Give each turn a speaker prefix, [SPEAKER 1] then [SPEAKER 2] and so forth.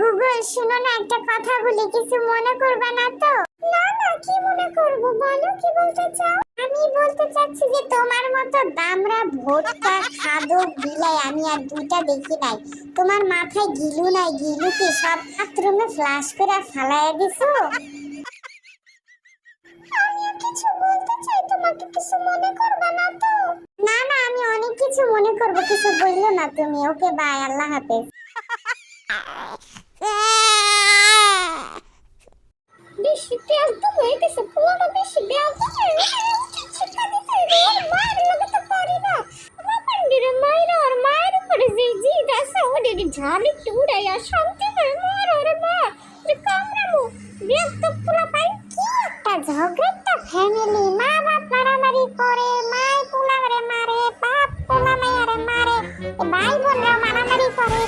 [SPEAKER 1] Google, শুনো না একটা কথা বলি, কিছু মনে করবে না তো? না না, কি মনে করব বলো, কি বলতে চাও? আমি বলতে চাচ্ছি যে তোমার মতো দামরা ভোটকা খাদক বিলাই আমি আর দুইটা দেখি নাই। তোমার মাথায় গিলু নাই, গিলু কি সব বাথরুমে ফ্লাশ করে ফালাইয়া দিছো? আমিও কিছু বলতে চাই, তোমাকে কিছু মনে করবে না তো? না না, আমি অনেক কিছু মনে করব, কিছু বলল না তুমি। ওকে বাই আল্লাহ হাফেজ। বেশি তেল তো হইতেছে পুরো বেশি বেল ঝাড়ি টুড়াইয়া শান্তি করে মর ওরে মা। যে কামড়াবো ব্যস্ত পুরা পাই কি একটা ঝগড়া ফ্যামিলি মা বাপ মারামারি করে, মাই পোলা মারে, বাপ পোলা মায়ারে মারে ভাই বোনরা মারামারি করে